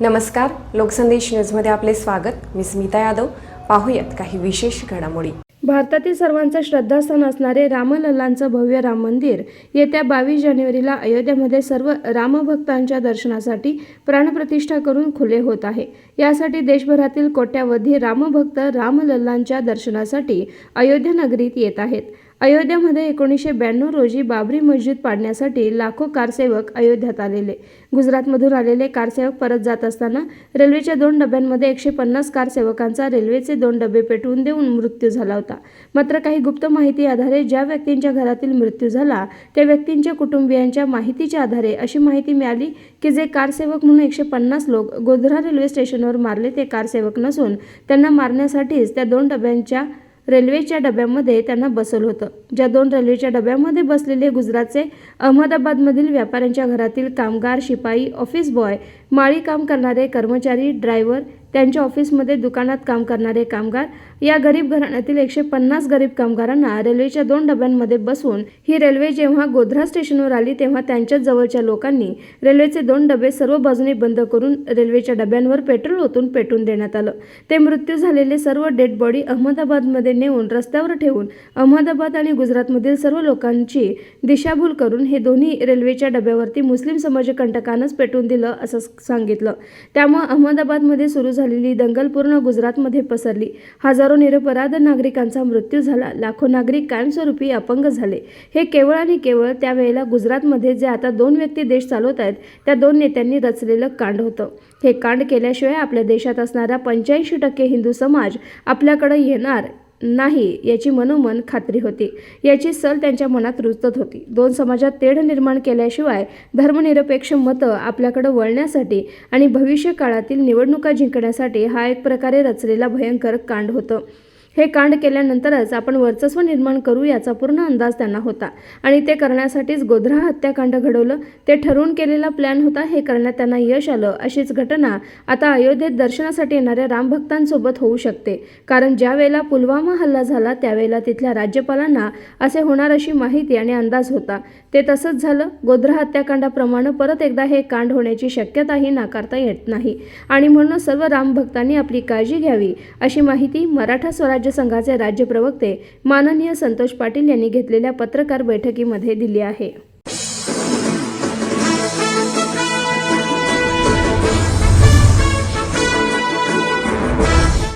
नमस्कार लोकसंदेश न्यूजमध्ये आपले स्वागत. मी स्मिता यादव. पाहूयात काही विशेष घडामोडी. भारतातील सर्वांचं श्रद्धास्थान असणारे रामलल्लांचं भव्य राम मंदिर येत्या बावीस जानेवारीला अयोध्येमध्ये सर्व रामभक्तांच्या दर्शनासाठी प्राणप्रतिष्ठा करून खुले होत आहे. यासाठी देशभरातील कोट्यावधी रामभक्त रामलल्लांच्या दर्शनासाठी अयोध्या नगरीत येत आहेत. अयोध्यामध्ये एकोणीसशे ब्याण्णव रोजी बाबरी मस्जिद पाडण्यासाठी लाखो कारसेवक अयोध्यात आलेले. गुजरातमधून आलेले कारसेवक परत जात असताना रेल्वेच्या दोन डब्यांमध्ये एकशे पन्नास कारसेवकांचा रेल्वेचे दोन डबे पेटवून देऊन मृत्यू झाला होता. मात्र काही गुप्त माहिती आधारे ज्या व्यक्तींच्या घरातील मृत्यू झाला त्या व्यक्तींच्या कुटुंबियांच्या माहितीच्या आधारे अशी माहिती मिळाली की जे कारसेवक म्हणून एकशे पन्नास लोक गोधरा रेल्वे स्टेशनवर मारले ते कारसेवक नसून त्यांना मारण्यासाठीच त्या दोन डब्यांच्या रेल्वेच्या डब्यामध्ये त्यांना बसवलं होतं. ज्या दोन रेल्वेच्या डब्यामध्ये बसलेले गुजरातचे अहमदाबादमधील व्यापाऱ्यांच्या घरातील कामगार शिपाई ऑफिस बॉय माळी काम करणारे कर्मचारी ड्रायव्हर त्यांच्या ऑफिसमध्ये दुकानात काम करणारे कामगार या गरीब घराण्यातील एकशे पन्नास गरीब कामगारांना रेल्वेच्या दोन डब्यांमध्ये बसवून ही रेल्वे जेव्हा गोध्रा स्टेशनवर आली तेव्हा त्यांच्याच जवळच्या लोकांनी रेल्वेचे दोन डबे सर्व बाजूने बंद करून रेल्वेच्या डब्यांवर पेट्रोल ओतून पेटून देण्यात आलं. ते मृत्यू झालेले सर्व डेड बॉडी अहमदाबादमध्ये नेऊन रस्त्यावर ठेवून अहमदाबाद आणि गुजरातमधील सर्व लोकांची दिशाभूल करून हे दोन्ही रेल्वेच्या डब्यावरती मुस्लिम समाजकंटकानंच पेटून दिलं असं सांगितलं. त्यामुळे अहमदाबादमध्ये सुरू झालेली दंगल पूर्ण गुजरातमध्ये पसरली. हजारो निरपराध नागरिकांचा मृत्यू झाला. लाखो नागरिक कायमस्वरूपी अपंग झाले. हे केवळ आणि केवळ त्यावेळेला गुजरातमध्ये जे आता दोन व्यक्ती देश चालवत आहेत त्या दोन नेत्यांनी रचलेलं कांड होतं. हे कांड केल्याशिवाय आपल्या देशात असणारा पंच्याऐंशी टक्के हिंदू समाज आपल्याकडे येणार नाही याची मनोमन खात्री होती. याची सल त्यांच्या मनात रुजत होती. दोन समाजात तेढ निर्माण केल्याशिवाय धर्मनिरपेक्ष मतं आपल्याकडे वळण्यासाठी आणि भविष्य काळातील निवडणुका जिंकण्यासाठी हा एक प्रकारे रचलेला भयंकर कांड होतं. हे कांड केल्यानंतरच आपण वर्चस्व निर्माण करू याचा पूर्ण अंदाज त्यांना होता. आणि ते करण्यासाठीच गोधरा हत्याकांड घडवलं ते ठरवून केलेला प्लॅन होता हे करण्यात त्यांना यश आलं. अशीच घटना आता अयोध्येत दर्शनासाठी येणाऱ्या रामभक्तांसोबत होऊ शकते. कारण ज्यावेळेला पुलवामा हल्ला झाला त्यावेळेला तिथल्या राज्यपालांना असे होणार अशी माहिती आणि अंदाज होता. ते तसंच झालं. गोधरा हत्याकांडाप्रमाणे परत एकदा हे कांड होण्याची शक्यताही नाकारता येत नाही. आणि म्हणून सर्व रामभक्तांनी आपली काळजी घ्यावी अशी माहिती मराठा स्वराज्य संघाचे राज्य प्रवक्ते माननीय संतोष पाटील यांनी घेतलेल्या पत्रकार बैठकीमध्ये दिली आहे.